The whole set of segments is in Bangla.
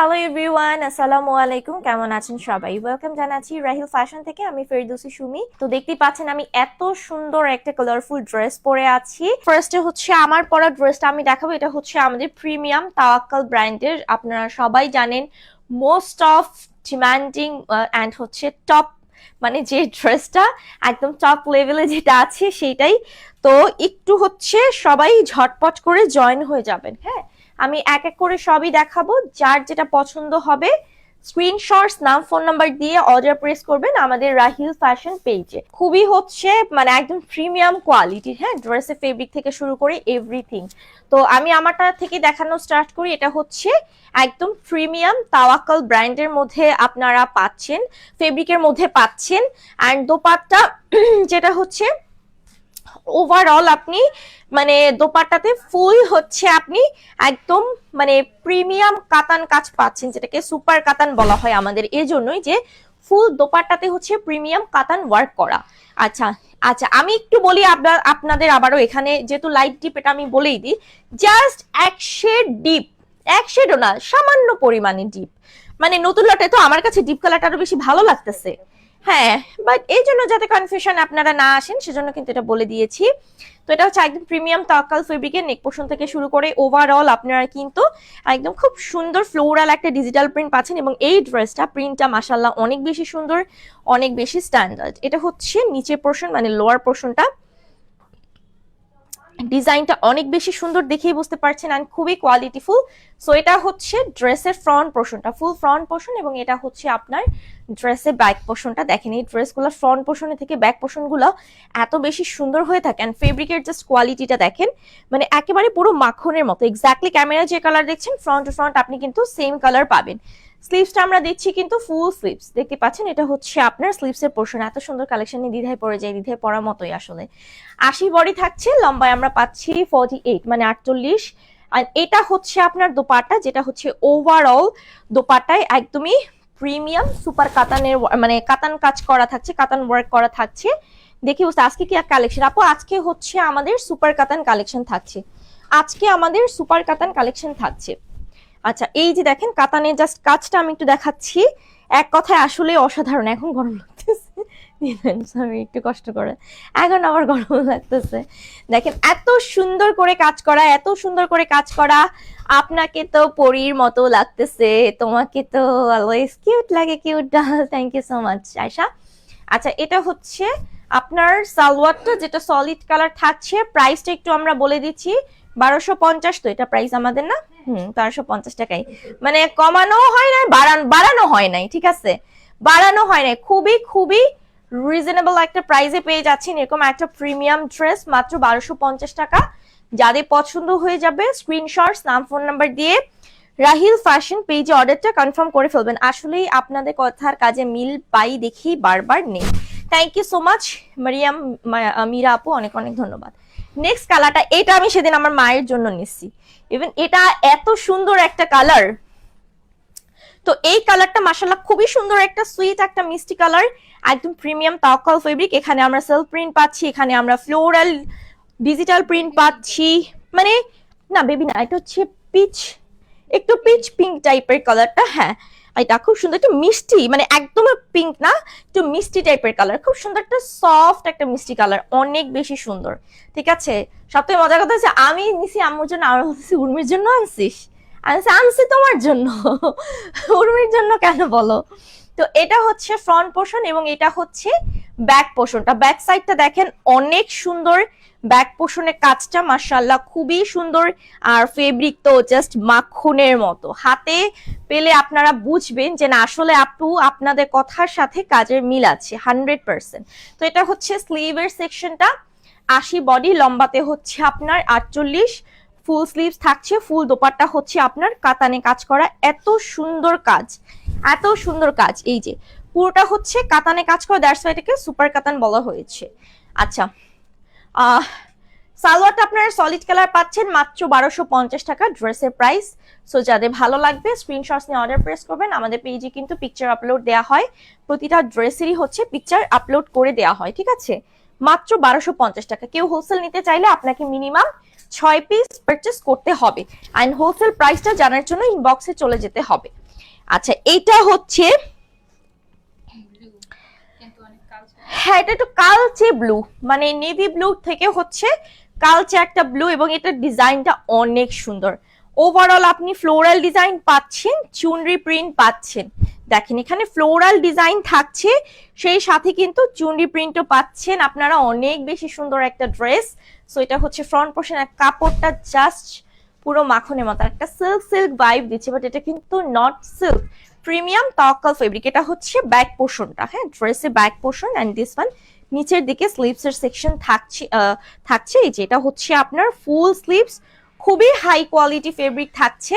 হ্যালো এভরিওয়ান আসসালামু আলাইকুম কেমন আছেন সবাই? ওয়েলকাম জানাচ্ছি রাহিল ফ্যাশন থেকে, আমি ফেরদৌসি সুমি তো দেখতেই পাচ্ছেন, আমি এত সুন্দর একটা কালারফুল ড্রেস পরে আছি। ফার্স্টে হচ্ছে আমার পরা ড্রেসটা আমি দেখাবো। এটা হচ্ছে আমাদের প্রিমিয়াম তাওয়াক্কাল ব্র্যান্ডের আপনারা সবাই জানেন মোস্ট অফ ডিমান্ডিং অ্যান্ড হচ্ছে টপ মানে যে ড্রেসটা একদম টপ লেভেলে যেটা আছে সেটাই তো একটু হচ্ছে সবাই ঝটপট করে জয়েন হয়ে যাবেন হ্যাঁ? আমি এক এক করে সবই দেখাবো। যার যেটা পছন্দ হবে স্ক্রিনশটস নাম ফোন নাম্বার দিয়ে অর্ডার প্রেস করবেন আমাদের রাহিল ফ্যাশন পেজে খুবই হচ্ছে মানে একদম প্রিমিয়াম কোয়ালিটির হ্যাঁ? ড্রেসের ফেব্রিক থেকে শুরু করে এভরিথিং তো আমি আমারটা থেকে দেখানো স্টার্ট করি। এটা হচ্ছে একদম প্রিমিয়াম তাওয়াক্কাল ব্র্যান্ডের মধ্যে আপনারা পাচ্ছেন ফেব্রিকের মধ্যে পাচ্ছেন। অ্যান্ড দোপাট্টা, যেটা হচ্ছে ওভারঅল আপনি মানে দোপাট্টাতে ফুল হচ্ছে আপনি একদম মানে প্রিমিয়াম কাতান কাজ পাচ্ছেন, যেটাকে সুপার কাতান বলা হয় আমাদের। এজন্যই যে ফুল দোপাট্টাতে হচ্ছে প্রিমিয়াম কাতান ওয়ার্ক করা। আচ্ছা আচ্ছা আমি একটু বলি আপনাদের আবারও এখানে যেহেতু লাইট ডিপ এটা আমি বলেই দিই জাস্ট এক শেড ডিপ এক শেডও না, সামান্য পরিমাণে ডিপ মানে নতুন লটে তো আমার কাছে ডিপ কালারটা আরও বেশি ভালো লাগতেছে। হ্যাঁ বাট এই জন্য যাতে কনফিউশন আপনারা না আসেন, সেজন্য কিন্তু এটা বলে দিয়েছি। তো এটা হচ্ছে একদম প্রিমিয়াম তাকাল ফেব্রিকের নেক পোর্শন থেকে শুরু করে ওভারঅল আপনারা কিন্তু একদম খুব সুন্দর ফ্লোরাল একটা ডিজিটাল প্রিন্ট পাচ্ছেন এবং এই ড্রেসটা প্রিন্টটা মাসাল্লাহ অনেক বেশি সুন্দর, অনেক বেশি স্ট্যান্ডার্ড এটা হচ্ছে নিচে পোর্শন মানে লোয়ার পোর্শনটা ডিজাইনটা অনেক বেশি সুন্দর দেখেই বুঝতে পারছেন অ্যান্ড খুবই কোয়ালিটিফুল সো এটা হচ্ছে ড্রেসের ফ্রন্ট পোর্শনটা ফুল ফ্রন্ট পোর্শন এবং এটা হচ্ছে আপনার ড্রেসের ব্যাক পোর্শনটা দেখেন এই ড্রেসগুলো ফ্রন্ট পোর্শনে থেকে ব্যাক পোর্শনগুলো এত বেশি সুন্দর হয়ে থাকে অ্যান্ড ফেব্রিকের জাস্ট কোয়ালিটিটা দেখেন মানে একেবারে পুরো মাখনের মতো। এক্স্যাক্টলি ক্যামেরা যে কালার দেখছেন ফ্রন্ট টু ফ্রন্ট আপনি কিন্তু সেম কালার পাবেন। স্লিভসটা আমরা দিচ্ছি কিন্তু ফুল স্লিভস দেখতে পাচ্ছেন, এটা হচ্ছে আপনার স্লিভসের পোর্শন এত সুন্দর কালেকশন নিয়ে দ্বিধায় পড়ে যায় দ্বিধায় পড়ার মতোই আসলে। আশি বডি থাকছে, লম্বায় আমরা পাচ্ছি ফর্টি এইট মানে আটচল্লিশ। আর এটা হচ্ছে আপনার দোপাট্টা, যেটা হচ্ছে ওভারঅল দোপাট্টায় একদমই প্রিমিয়াম সুপার কাতানের মানে কাতান কাজ করা থাকছে, কাতান ওয়ার্ক করা থাকছে। দেখি বুঝতে আজকে কি কালেকশন আপু, আজকে হচ্ছে আমাদের সুপার কাতান কালেকশন থাকছে। আজকে আমাদের সুপার কাতান কালেকশন থাকছে। আচ্ছা এই যে দেখেন, কাতানের জাস্ট কাজটা আমি একটু দেখাচ্ছি। এক কথায় আসলে অসাধারণ, এখন গরম লাগতেছে। সরি একটু কষ্ট করে। এখন আবার গরম লাগতেছে। দেখেন, এত সুন্দর করে কাজ করা, এত সুন্দর করে কাজ করা। আপনাকে তো পরীর মতো লাগতেছে, তোমাকে তো অলওয়েজ কিউট লাগে cute doll thank you so much Ayesha. আচ্ছা এটা হচ্ছে আপনার সালোয়ারটা, যেটা সলিড কালার থাকছে। প্রাইসটা একটু আমরা বলে দিচ্ছি, বারোশো পঞ্চাশ, তো এটা প্রাইস আমাদের না? হুম, বারোশো পঞ্চাশ টাকাই মানে কমানো হয় নাই, বাড়ানো বাড়ানো হয় নাই, ঠিক আছে? বাড়ানো হয় নাই। খুবই খুবই রিজনেবল একটা প্রাইসে পেয়ে যাচ্ছেন এরকম একটা প্রিমিয়াম ড্রেস মাত্র বারোশো পঞ্চাশ টাকা। যাদের পছন্দ হয়ে যাবে স্ক্রিনশটস নাম ফোন নাম্বার দিয়ে রাহিল ফ্যাশন পেজে অর্ডারটা কনফার্ম করে ফেলবেন। আসলেই আপনাদের কথার কাজে মিল পাই দেখি বারবার নেই। Thank you so much Mariyam Meera আপু, অনেক অনেক ধন্যবাদ। নেক্সট কালারটা এটা আমি সেদিন আমার মায়ের জন্য নিচ্ছি ইভেন এটা এত সুন্দর একটা কালার তো এই কালারটা মাসাল্লাহ খুবই সুন্দর একটা সুইট একটা মিষ্টি কালার একদম প্রিমিয়াম তাওকাল ফেব্রিক এখানে আমরা সেলফ প্রিন্ট পাচ্ছি, এখানে আমরা ফ্লোরাল ডিজিটাল প্রিন্ট পাচ্ছি। মানে না বেবি না, এটা হচ্ছে পিচ একটু পিচ পিঙ্ক টাইপের কালারটা হ্যাঁ। এটা খুব সুন্দর একটু মিষ্টি মানে একদম পিঙ্ক না, একটু মিষ্টি টাইপের কালার খুব সুন্দর একটা সফট একটা মিষ্টি কালার অনেক বেশি সুন্দর। ঠিক আছে? সবথেকে মজার কথা হচ্ছে, আমি নিছি আম্মুর জন্য আমার বলতেছি উর্মির জন্য আনছিস? আনছি আনছি তোমার জন্য। উর্মির জন্য কেন বলো? তো এটা হচ্ছে ফ্রন্ট পোর্শন এবং এটা হচ্ছে ব্যাক পোর্শনটা ব্যাক সাইডটা দেখেন, অনেক সুন্দর ব্যাক পোর্শনের কাজটা মার্শাল্লাহ খুবই সুন্দর। আর ফেব্রিক তো জাস্ট মাখনের মতো। হাতে পেলে আপনারা বুঝবেন যে না, আসলে আপু, আপনাদের কথার সাথে কাজের মিল আছে হান্ড্রেড পার্সেন্ট তো এটা হচ্ছে স্লিভের সেকশনটা আশি বডি লম্বাতে হচ্ছে আপনার আটচল্লিশ। ফুল স্লিভস থাকছে ফুল দোপাট্টা হচ্ছে আপনার কাতানে কাজ করা। এত সুন্দর কাজ, এত সুন্দর কাজ। এই যে পুরোটা হচ্ছে কাতানে কাজ করে দ্যাটস এটাকে সুপার কাতান বলা হয়েছে। আচ্ছা সালোয়ারটা আপনারা সলিড কালার পাচ্ছেন, মাত্র বারোশো পঞ্চাশ টাকা ড্রেসের প্রাইস সো যাদের ভালো লাগবে স্ক্রিনশটস নিয়ে অর্ডার প্রেস করবেন। আমাদের পেজে কিন্তু পিকচার আপলোড দেওয়া হয়। প্রতিটা ড্রেসেরই হচ্ছে পিকচার আপলোড করে দেওয়া হয়, ঠিক আছে? মাত্র বারোশো পঞ্চাশ টাকা। কেউ হোলসেল নিতে চাইলে আপনাকে মিনিমাম ছয় পিস পারচেস করতে হবে। অ্যান্ড হোলসেল প্রাইসটা জানার জন্য ইনবক্সে চলে যেতে হবে। আচ্ছা এইটা হচ্ছে কিন্তু অনেক কালচার হ্যাঁ এটা একটু কালচে ব্লু মানে নেভি ব্লু থেকে হচ্ছে কালচে একটা ব্লু এবং এটার ডিজাইনটা অনেক সুন্দর। ওভারঅল আপনি ফ্লোরাল ডিজাইন পাচ্ছেন, চুনরি প্রিন্ট পাচ্ছেন। দেখেন, এখানে ফ্লোরাল ডিজাইন থাকছে, সেই সাথে কিন্তু চুনরি প্রিন্টও পাচ্ছেন। আপনারা অনেক বেশি সুন্দর একটা ড্রেস সো এটা হচ্ছে ফ্রন্ট পোর্শন কাপড়টা জাস্ট পুরো মাখনের মতো। একটা সিল্ক সিল্ক ভাইব দিচ্ছে বাট এটা কিন্তু not silk premium Tawakkal fabric এটা হচ্ছে ব্যাক পোর্শনটা হ্যাঁ ড্রেসের back portion and this one নিচের দিকে স্লিভস এর সেকশন থাকছে থাকছে। এই যে, এটা হচ্ছে আপনার ফুল স্লিভস খুবই হাই কোয়ালিটি ফেব্রিক থাকছে।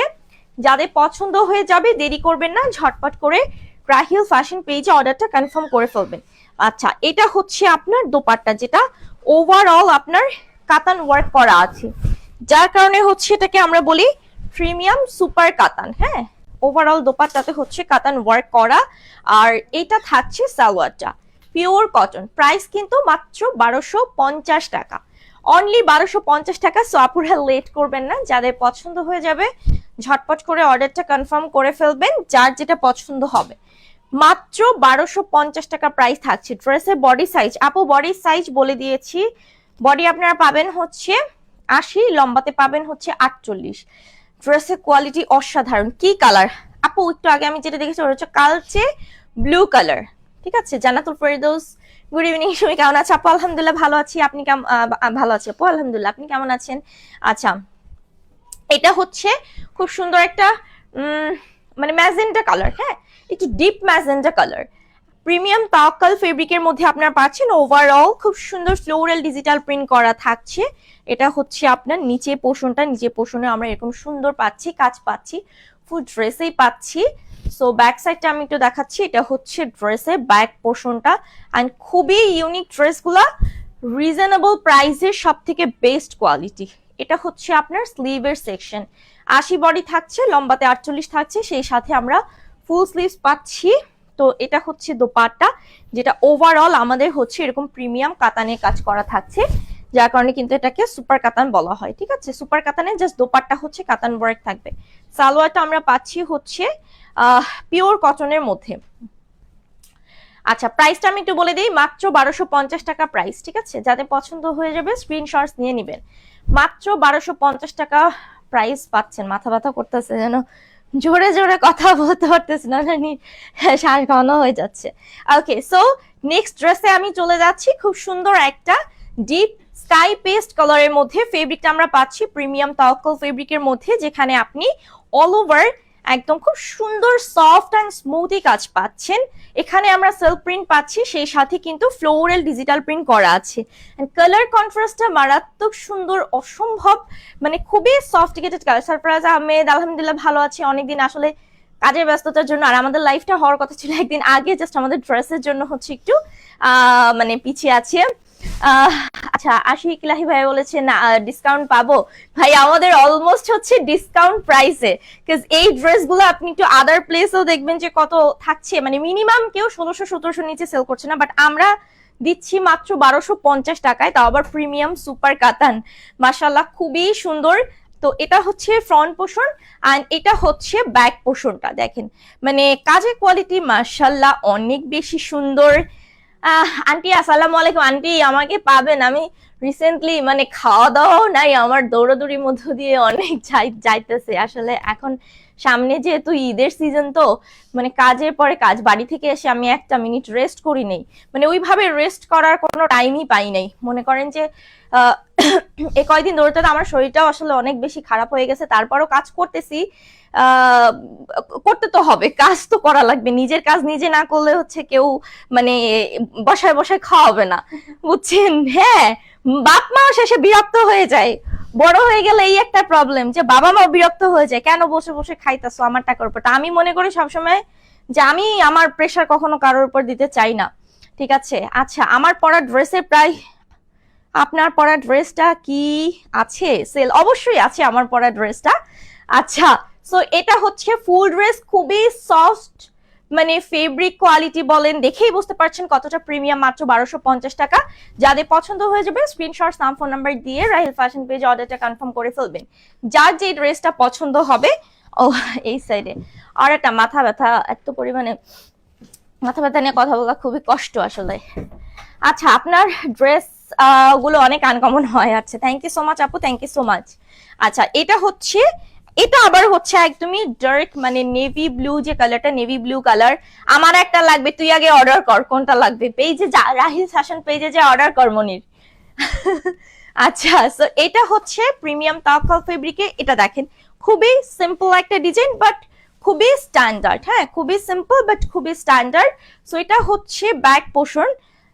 যাদের পছন্দ হয়ে যাবে, দেরি করবেন না, ঝটপট করে রাহিল ফ্যাশন পেজে অর্ডারটা কনফার্ম করে ফেলবেন। আচ্ছা এটা হচ্ছে আপনার দোপাট্টা, যেটা ওভারঅল আপনার কাতান ওয়ার্ক করা আছে। যার কারণে হচ্ছে এটাকে আমরা বলি প্রিমিয়াম সুপার কাতান হ্যাঁ? ওভারঅল দোপাট্টাতে হচ্ছে কাতান ওয়ার্ক করা, আর এটা থাকছে সালোয়ারটা পিওর কটন প্রাইস কিন্তু মাত্র বারোশো পঞ্চাশ টাকা। অনলি বারোশো পঞ্চাশ টাকা সো আপুরা লেট করবেন না, যাদের পছন্দ হয়ে যাবে, ঝটপট করে অর্ডারটা কনফার্ম করে ফেলবেন, যার যেটা পছন্দ হবে। মাত্র বারোশো পঞ্চাশ টাকা প্রাইস থাকছে ড্রেসের বডি সাইজ আপু বডি সাইজ বলে দিয়েছি বডি আপনারা পাবেন হচ্ছে আশি, লম্বাতে পাবেন হচ্ছে আটচল্লিশ। ড্রেসের কোয়ালিটি অসাধারণ। কি কালার? আপু, একটু আগে আমি যেটা দেখেছি, ওটা হচ্ছে কালচে ব্লু কালার। ঠিক আছে? জানাতুল ফেরদৌস, গুড ইভিনিং তুমি কেমন আছে? আপু, আলহামদুলিল্লাহ ভালো আছি। আপনি কেমন ভালো আছি আপু, আলহামদুলিল্লাহ, আপনি কেমন আছেন? আচ্ছা এটা হচ্ছে খুব সুন্দর একটা মানে ম্যাজেন্টা কালার হ্যাঁ? একটু deep magenta colour. Premium Tawakkal ফেব্রিকের মধ্যে আপনারা পাচ্ছেন ওভারঅল খুব সুন্দর ফ্লোরাল ডিজিটাল প্রিন্ট করা থাকছে। এটা হচ্ছে আপনার নিচে পোষণটা, নিচে পোষণে আমরা এরকম সুন্দর পাচ্ছি, কাজ পাচ্ছি ফুল ড্রেসেই পাচ্ছি। সো ব্যাক সাইডটা আমি একটু দেখাচ্ছি, এটা হচ্ছে ড্রেসে ব্যাক পোর্শনটা অ্যান্ড খুবই ইউনিক ড্রেসগুলা রিজনেবল প্রাইসের সব থেকে বেস্ট কোয়ালিটি এটা হচ্ছে আপনার স্লিভের সেকশন আশি বডি থাকছে, লম্বাতে আটচল্লিশ থাকছে, সেই সাথে আমরা ফুল স্লিভস পাচ্ছি। তো এটা হচ্ছে দোপাট্টা, যেটা ওভারঅল আমাদের হচ্ছে এরকম প্রিমিয়াম কাতানে কাজ করা থাকছে, যার কারণে কিন্তু এটাকে সুপার কাতান বলা হয়, ঠিক আছে? সুপার কাতানে জাস্ট দোপাট্টা হচ্ছে কাতান ওয়ার্ক থাকবে। সালোয়ারটা আমরা পাচ্ছি হচ্ছে পিওর কটনের মধ্যে। আচ্ছা প্রাইসটা আমি একটু বলে দিই, মাত্র বারোশো পঞ্চাশ টাকা প্রাইস ঠিক আছে? যাদের পছন্দ হয়ে যাবে স্ক্রিনশটস নিয়ে নেবেন। মাত্র বারোশো পঞ্চাশ টাকা প্রাইস পাচ্ছেন, মাথা ব্যথা করতেছে যেন। জোরে জোরে কথা বলতে পারতেছি না, জানি। শ্বাস ঘন হয়ে যাচ্ছে। ওকে সো নেক্সট ড্রেসে আমি চলে যাচ্ছি। খুব সুন্দর একটা ডিপ স্কাই পেস্ট কালারের মধ্যে ফেব্রিকটা আমরা পাচ্ছি প্রিমিয়াম তাওকল ফেব্রিকের মধ্যে, যেখানে আপনি অল ওভার একদম খুব সুন্দর সফট অ্যান্ড স্মুথি কাজ পাচ্ছেন। এখানে আমরা সেলফ প্রিন্ট পাচ্ছি, সেই সাথে কিন্তু ফ্লোরাল ডিজিটাল প্রিন্ট করা আছে। কালার কন্ট্রাস্টটা মারাত্মক সুন্দর, অসম্ভব মানে খুবই সফটিকেটেড কালার সারপ্রাইজ আহমেদ, আলহামদুলিল্লাহ ভালো আছি। অনেকদিন আসলে কাজের ব্যস্ততার জন্য, আর আমাদের লাইফটা হওয়ার কথা ছিল একদিন আগে জাস্ট আমাদের ড্রেসের জন্য হচ্ছে একটু মানে পিছিয়ে আছে। আচ্ছা আশিক লাহি ভাই বলেছে না ডিসকাউন্ট পাবো। ভাই, আমাদের অলমোস্ট হচ্ছে ডিসকাউন্ট প্রাইসে এই ড্রেসগুলো আপনি একটু আদার প্লেসেও দেখবেন যে কত থাকছে। মানে মিনিমাম কেউ ষোলোশো সতেরোশো নিচে সেল করছে না। বাট আমরা দিচ্ছি মাত্র বারোশো পঞ্চাশ টাকায়। তাও আবার প্রিমিয়াম সুপার কাতান। মাসাল্লাহ খুবই সুন্দর। তো এটা হচ্ছে ফ্রন্ট পোর্শন অ্যান্ড এটা হচ্ছে ব্যাক পোর্শনটা দেখেন মানে কাজের কোয়ালিটি মাসাল্লাহ অনেক বেশি সুন্দর। আন্টি, আসসালামু আলাইকুম। আন্টি, আমাকে পাবেন। আমি রিসেন্টলি মানে খাওয়া দাওয়াও নাই, আমার দৌড়াদৌড়ির মধ্য দিয়ে অনেক যাই, যাইতেছে। আসলে এখন সামনে যেহেতু ঈদের সিজন তো মানে কাজের পরে কাজ, বাড়ি থেকে এসে আমি একটা মিনিট রেস্ট করি নেই। মানে ওইভাবে রেস্ট করার কোনো টাইমই পাই নাই। মনে করেন যে এ কয়দিন তো আমার শরীরটাও আসলে অনেক বেশি খারাপ হয়ে গেছে। তারপরও কাজ করতেছি। করতে তো হবে, কাজ তো করা লাগবে। নিজের কাজ নিজে না করলে হচ্ছে কেউ মানে বসায় বসায় খাওয়াবে না। বুঝছেন? হ্যাঁ বাপ মাও শেষে বিরক্ত হয়ে যায়। বড় হয়ে গেলে এই একটা প্রবলেম যে বাবা মা বিরক্ত হয়ে যায়, কেন বসে বসে খাইতাছো আমার টাকার উপর? আমি মনে করি সবসময় যে আমি আমার প্রেশার কখনো কারোর উপর দিতে চাই না। ঠিক আছে? আচ্ছা আমার পরা ড্রেসের প্রায়, আপনার পরা ড্রেসটা কি আছে? সেল অবশ্যই আছে আমার পরা ড্রেসটা আচ্ছা সো এটা হচ্ছে ফুল ড্রেস খুবই সফট মানে ফেব্রিক কোয়ালিটি বলেন, দেখেই বুঝতে পারছেন কতটা প্রিমিয়াম মাত্র বারোশো পঞ্চাশ টাকা। যাদের পছন্দ হয়ে যাবে স্ক্রিনশট নাম ফোন নাম্বার দিয়ে রাহিল ফ্যাশন পেজে অর্ডারটা কনফার্ম করে ফেলবেন। যার যে ড্রেসটা পছন্দ হবে, ও, এই সাইডে আর একটা মাথা ব্যথা, এত পরিমাণে মাথা ব্যথা নিয়ে কথা বলা খুবই কষ্ট আসলে। আচ্ছা আপনার ড্রেসগুলো অনেক আনকমন হয় আচ্ছা থ্যাংক ইউ সো মাচ আপু থ্যাংক ইউ সো মাচ আচ্ছা এটা হচ্ছে এটা আবার হচ্ছে একদমই ডার্ক মানে নেভি ব্লু যে কালারটা নেভি ব্লু কালার আমার একটা লাগবে, তুই আগে অর্ডার কর, কোনটা লাগবে? পেজে যা রাহিল শাসন পেজে যে অর্ডার কর, মনির। আচ্ছা সো এটা হচ্ছে প্রিমিয়াম তাওয়াক্কাল ফেব্রিকে এটা দেখেন, খুবই সিম্পল একটা ডিজাইন বাট খুবই স্ট্যান্ডার্ড হ্যাঁ খুবই সিম্পল বাট খুবই স্ট্যান্ডার্ড সো এটা হচ্ছে ব্যাক পোর্শন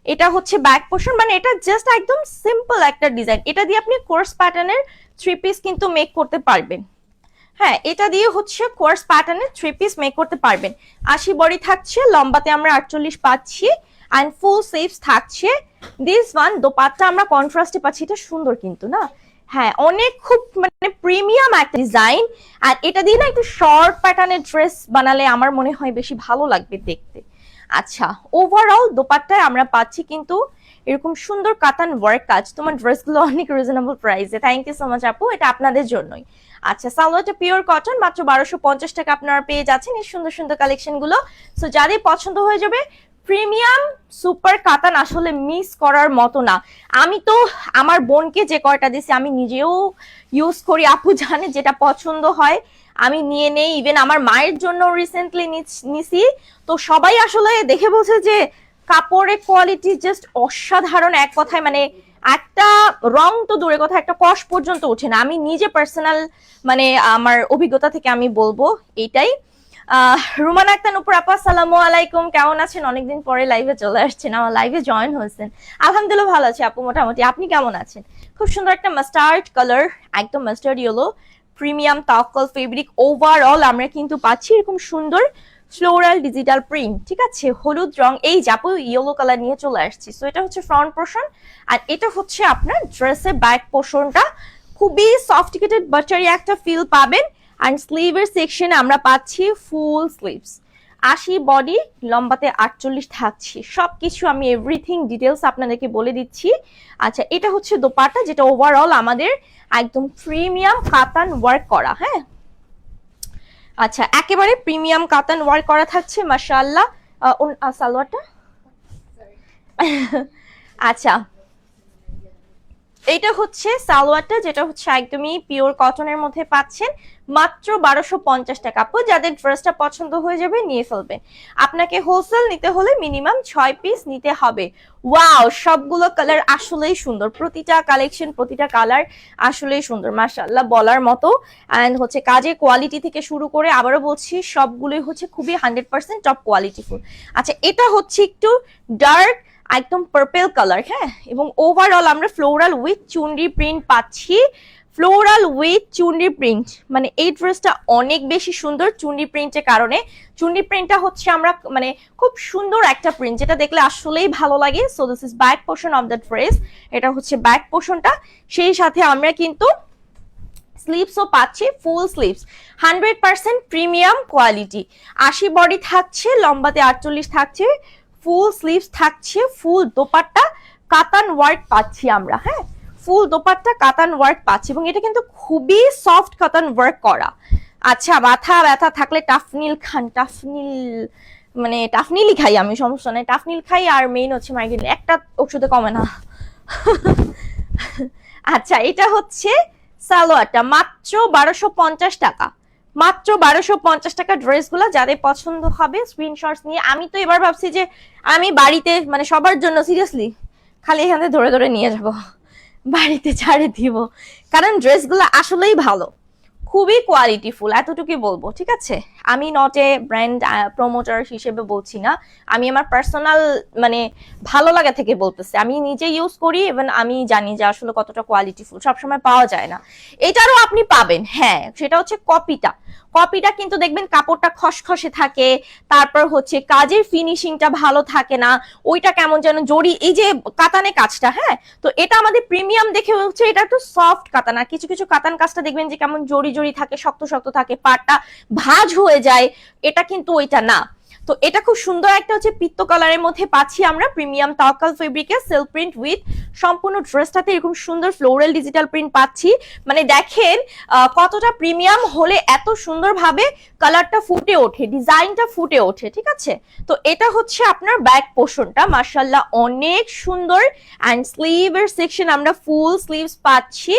এটা হচ্ছে ব্যাক পোর্শন মানে এটা জাস্ট একদম সিম্পল একটা ডিজাইন এটা দিয়ে আপনি কোর্স প্যাটার্নের থ্রি পিস কিন্তু মেক করতে পারবেন। হ্যাঁ এটা দিয়ে হচ্ছে কোর্স প্যাটার্নের থ্রি পিস মেক করতে পারবেন। আশি বডি থাকছে, লম্বাতে আমরা আটচল্লিশ পাচ্ছি অ্যান্ড ফুল সেভস থাকছে। দিস ওয়ান দোপাট্টা আমরা কন্ট্রাস্টে পাচ্ছি, এটা সুন্দর কিন্তু, না? হ্যাঁ অনেক খুব মানে প্রিমিয়াম একটা ডিজাইন আর এটা দিয়ে না একটু শর্ট প্যাটার্নের ড্রেস বানালে আমার মনে হয় বেশি ভালো লাগবে দেখতে। আচ্ছা ওভারঅল দোপাট্টায় আমরা পাচ্ছি কিন্তু এরকম সুন্দর কাতান ওয়ার্ক কাজ, তোমার ড্রেসগুলো অনেক রিজনেবল প্রাইসে থ্যাংক ইউ সো মাচ আপু, এটা আপনাদের জন্যই। আচ্ছা সালোয়ারটা পিওর কটন মাত্র বারোশো পঞ্চাশ টাকা আপনারা পেয়ে যাচ্ছেন এই সুন্দর সুন্দর কালেকশনগুলো। সো যাদের পছন্দ হয়ে যাবে প্রিমিয়াম সুপার কাতান আসলে মিস করার মতো না। আমি তো আমার বোনকে যে কয়টা দিছি আমি নিজেও ইউজ করি, আপু জানে যেটা পছন্দ হয়। আমি নিয়ে নেই ইভেন আমার মায়ের জন্য রিসেন্টলি নিছি। তো সবাই আসলে দেখে বলছে যে কাপড়ের কোয়ালিটি জাস্ট অসাধারণ। এক কথায় মানে একটা রং তো দূরে কথা, একটা কষ পর্যন্ত ওঠে না। আমি নিজে পার্সোনাল মানে আমার অভিজ্ঞতা থেকে আমি বলব এইটাই আহ, রুমান আক্তার উপর আপা সালামু আলাইকুম। কেমন আছেন? অনেকদিন পরে লাইভে চলে আসছেন, আমার লাইভে জয়েন হয়েছেন। আলহামদুলিল্লাহ ভালো আছি আপু, মোটামুটি। আপনি কেমন আছেন? খুব সুন্দর একটা মাস্টার্ড কালার একদম mustard yellow premium Tawakkal fabric overall আমরা কিন্তু পাচ্ছি এরকম সুন্দর ফ্লোরাল ডিজিটাল প্রিন্ট, ঠিক আছে? হলুদ রং, এই জাপু ইয়েলো কালার নিয়ে চলে আসছি। সো এটা হচ্ছে ফ্রন্ট পোর্শন আর এটা হচ্ছে আপনার ড্রেসের ব্যাক পোর্শনটা খুবই সফটিকেটেড বাটারি একটা ফিল পাবেন। অ্যান্ড স্লিভের সেকশনে আমরা পাচ্ছি ফুল স্লিভস আশি বডি লম্বাতে আটচল্লিশ থাকছি। সবকিছু আমি এভরিথিং ডিটেলস আপনাদেরকে বলে দিচ্ছি। আচ্ছা এটা হচ্ছে দোপাটা যেটা ওভারঅল আমাদের একদম প্রিমিয়াম কাতান ওয়ার্ক করা হ্যাঁ? আচ্ছা একেবারে প্রিমিয়াম কাতান ওয়ার্ক করা থাকছে মাশাআল্লাহ। সালোয়ারটা? আচ্ছা এইটা হচ্ছে সালোয়ারটা, যেটা হচ্ছে একদমই পিওর কটনের মধ্যে পাচ্ছেন। মাত্র বারোশো পঞ্চাশ টাকা। আপু, যাদের ড্রেসটা পছন্দ হয়ে যাবে নিয়ে ফেলবেন। আপনাকে হোলসেল নিতে হলে মিনিমাম ছয় পিস নিতে হবে। ওয়াও সবগুলো কালার আসলেই সুন্দর। প্রতিটা কালেকশন প্রতিটা কালার আসলেই সুন্দর। মাশাল্লাহ বলার মতো। অ্যান্ড হচ্ছে কাজের কোয়ালিটি থেকে শুরু করে আবারও বলছি, সবগুলোই হচ্ছে খুবই হান্ড্রেড পার্সেন্ট টপ কোয়ালিটিফুল আচ্ছা এটা হচ্ছে একটু ডার্ক একদম পার্পেল কালার হ্যাঁ? এবং ওভারঅল আমরা ফ্লোরাল উইথ চুনরি প্রিন্ট পাচ্ছি। ফ্লোরাল উইথ চুনরি প্রিন্ট মানে এই ড্রেসটা অনেক বেশি সুন্দর চুনরি প্রিন্টের কারণে। চুনরি প্রিন্টটা হচ্ছে আমরা মানে খুব সুন্দর একটা প্রিন্ট যেটা দেখলে আসলেই ভালো লাগে। So this is back portion of the dress এটা হচ্ছে ব্যাক পোর্শনটা সেই সাথে আমরা কিন্তু স্লিভসও পাচ্ছি full sleeves hundred percent premium quality আশি বডি থাকছে, লম্বাতে আটচল্লিশ থাকছে। ফুল স্লিভস থাকছে, ফুল দোপাট্টা, কাতান ওয়ার্ক পাচ্ছি আমরা হ্যাঁ? ফুল দোপাট্টা, কাতান ওয়ার্ক পাচ্ছি এবং এটা কিন্তু খুবই সফট কাতান ওয়ার্ক করা। আচ্ছা মাথা ব্যথা থাকলে টাফনিল খান, টাফনিল মানে টাফনিলই খাই আমি, সমস্যা নেই, টাফনিল খাই আর মেইন হচ্ছে মাইগ্রেন একটা ওষুধে কমে না। আচ্ছা এটা হচ্ছে সালোয়ারটা, মাত্র বারোশো পঞ্চাশ টাকা। মাত্র বারোশো পঞ্চাশ টাকা ড্রেসগুলো যাদের পছন্দ হবে স্ক্রিনশটস নিয়ে। আমি তো এবার ভাবছি যে আমি বাড়িতে মানে সবার জন্য সিরিয়াসলি খালি এখান থেকে ধরে ধরে নিয়ে যাব। বাড়িতে ছাড়ে দিব। কারণ ড্রেসগুলো আসলেই ভালো। খুবই কোয়ালিটিফুল এতটুকুই বলব, ঠিক আছে? আমি নট এ ব্র্যান্ড প্রমোটার হিসেবে বলছি না। আমি আমার পার্সোনাল মানে ভালো লাগা থেকে বলতেছি। আমি নিজে ইউজ করি এবং আমি জানি যে আসলে কতটা কোয়ালিটিফুল সবসময় পাওয়া যায় না। এটারও আপনি পাবেন হ্যাঁ সেটা হচ্ছে কপিটা কপিটা কিন্তু দেখবেন কাপড়টা খসখসে থাকে, তারপর হচ্ছে কাজের ফিনিশিংটা ভালো থাকে না, ওইটা কেমন যেন জড়ি, এই যে কাতানে কাজটা হ্যাঁ? তো এটা আমাদের প্রিমিয়াম দেখে হচ্ছে এটা একটু সফট কাতান, আর কিছু কিছু কাতান কাজটা দেখবেন যে কেমন জড়ি জড়ি থাকে, শক্ত শক্ত থাকে, পাটটা ভাজ হয়ে যায়, এটা কিন্তু ওইটা না। তো এটা খুব সুন্দর একটা হচ্ছে পিত্ত কালারের মধ্যে পাচ্ছি আমরা। প্রিমিয়াম তাওকাল ফেব্রিকে সেলফ প্রিন্ট উইথ সম্পূর্ণ ড্রেসটাতে এরকম সুন্দর ফ্লোরাল ডিজিটাল প্রিন্ট পাচ্ছি। মানে দেখেন কতটা প্রিমিয়াম হলে এত সুন্দরভাবে কালারটা ফুটে ওঠে, ডিজাইনটা ফুটে ওঠে, ঠিক আছে? তো এটা হচ্ছে আপনার ব্যাক পোর্শনটা মার্শাল্লাহ অনেক সুন্দর অ্যান্ড স্লিভের সেকশন আমরা ফুল স্লিভস পাচ্ছি।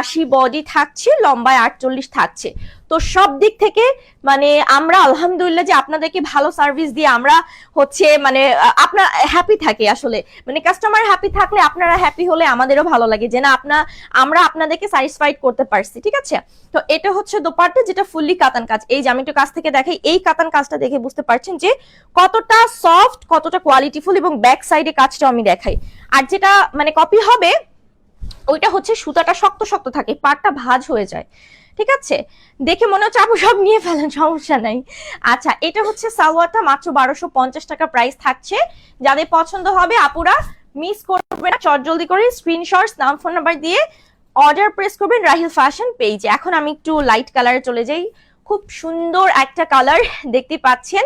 আশি বডি থাকছে, লম্বায় আটচল্লিশ থাকছে। তো সব দিক থেকে মানে আমরা আলহামদুলিল্লাহ যে আপনাদেরকে ভালো সার্ভিস দিয়ে আমরা হচ্ছে মানে আপনার হ্যাপি থাকি আসলে। মানে কাস্টমার হ্যাপি থাকলে আপনারা হ্যাপি হলে আমাদেরও ভালো লাগে যে না, আপনা, আমরা আপনাদেরকে স্যাটিসফাইড করতে পারছি, ঠিক আছে? তো এটা হচ্ছে দোপাট্টা যেটা ফুললি কাতান কাজ। এই যে আমি একটু কাছ থেকে দেখাই, এই কাতান কাজটা দেখে বুঝতে পারছেন যে কতটা সফট কতটা কোয়ালিটিফুল এবং ব্যাক সাইডে কাজটাও আমি দেখাই। আর যেটা মানে কপি হবে, ওইটা হচ্ছে সুতাটা শক্ত শক্ত থাকে, পাটটা ভাজ হয়ে যায়। ঠিক আছে? দেখে মনে হচ্ছে আপু সব নিয়ে ফেলেন, সমস্যা নাই। আচ্ছা এটা হচ্ছে সালোয়ারটা, মাত্র বারোশো পঞ্চাশ টাকা প্রাইস থাকছে। যাদের পছন্দ হবে, আপুরা মিস করবে না, চটজলদি করে স্ক্রিনশটস নাম ফোন নাম্বার দিয়ে অর্ডার প্রেস করবেন রাহিল ফ্যাশন পেজে এখন আমি একটু লাইট কালারে চলে যাই। খুব সুন্দর একটা কালার দেখতে পাচ্ছেন।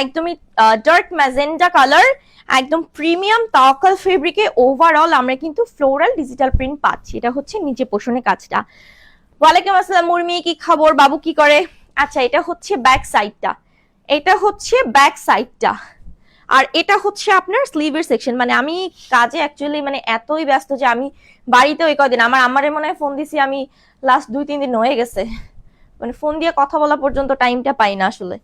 একদমই ডার্ক ম্যাজেন্ডা কালার একদম প্রিমিয়াম তাওকাল ফেব্রিকে ওভারঅল আমরা কিন্তু ফ্লোরাল ডিজিটাল প্রিন্ট পাচ্ছি। এটা হচ্ছে নিচে পোষণের কাজটা। ওয়ালাইকুম আসসালাম মুরমি কি খবর? বাবু কি করে? আচ্ছা এটা হচ্ছে ব্যাক সাইডটা এটা হচ্ছে ব্যাক সাইডটা আর এটা হচ্ছে আপনার স্লিভের সেকশন মানে আমি কাজে অ্যাকচুয়ালি মানে এতই ব্যস্ত যে আমি বাড়িতে ওই কদিন আমার আমারে মনে হয় ফোন দিছি, আমি লাস্ট দুই, তিন দিন হয়ে গেছে। মানে ফোন দিয়ে কথা বলা পর্যন্ত টাইমটা পাই না আসলে।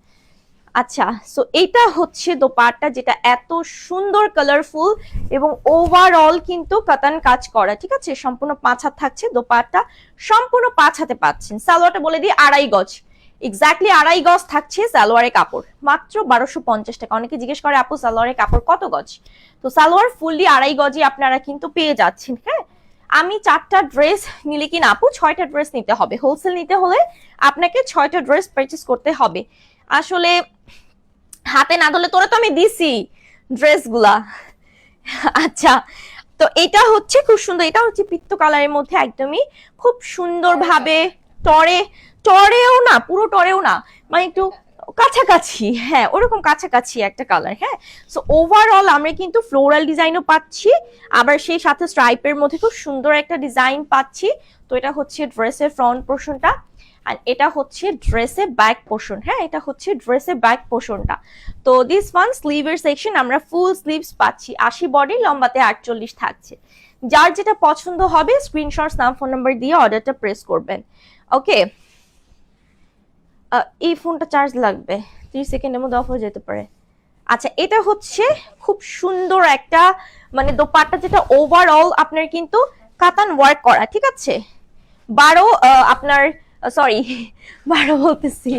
আচ্ছা সো এটা হচ্ছে দোপাট্টা যেটা এত সুন্দর কালারফুল এবং ওভারঅল কিন্তু কাতান কাজ করা, ঠিক আছে? সম্পূর্ণ পাঁচ হাত থাকছে দোপাট্টা, সম্পূর্ণ পাঁচ হাতে পাচ্ছেন। সালোয়ারটা বলে দিই আড়াই গজ। এক্স্যাক্টলি আড়াই গজ থাকছে সালোয়ারের কাপড়। মাত্র বারোশো পঞ্চাশ টাকা। অনেকে জিজ্ঞেস করে, আপু সালোয়ারের কাপড় কত গজ? তো সালোয়ার ফুললি আড়াই গজে আপনারা কিন্তু পেয়ে যাচ্ছেন হ্যাঁ? আমি চারটা ড্রেস নিলে কি না, আপু? ছয়টা ড্রেস নিতে হবে। হোলসেল নিতে হলে আপনাকে ছয়টা ড্রেস পারচেস করতে হবে। আসলে হাতে না ধরলে তোরা তো আমি দিছি ড্রেসগুলা। আচ্ছা তো এটা হচ্ছে খুব সুন্দর, এটা হচ্ছে পিত্ত কালারের মধ্যে একদমই খুব সুন্দরভাবে টরে টরেও না, পুরো টরেও না মানে একটু কাছাকাছি হ্যাঁ ওরকম কাছাকাছি একটা কালার হ্যাঁ। সো ওভারঅল আমরা কিন্তু ফ্লোরাল ডিজাইনও পাচ্ছি, আবার সেই সাথে স্ট্রাইপের মধ্যে খুব সুন্দর একটা ডিজাইন পাচ্ছি। তো এটা হচ্ছে ড্রেসের ফ্রন্ট পোর্শনটা আর এটা হচ্ছে ড্রেসে ব্যাক পোর্শন হ্যাঁ? এটা হচ্ছে ড্রেসে ব্যাক পোর্শনটা তো দিস ওয়ান স্লিভের সেকশন আমরা ফুল স্লিভস পাচ্ছি। আশি বডি লম্বাতে আটচল্লিশ থাকছে। যার যেটা পছন্দ হবে স্ক্রিনশটস নাম ফোন নাম্বার দিয়ে অর্ডারটা প্রেস করবেন। ওকে এই ফোনটা চার্জ লাগবে। ত্রিশ সেকেন্ডের মধ্যে অফ হয়ে যেতে পারে। আচ্ছা এটা হচ্ছে খুব সুন্দর একটা মানে দোপাট্টা যেটা ওভারঅল আপনার কিন্তু কাতান ওয়ার্ক করা, ঠিক আছে? বারো আপনার সরি বারো বলতেছি।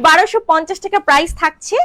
বারোশো পঞ্চাশ টাকা প্রাইস থাকছে।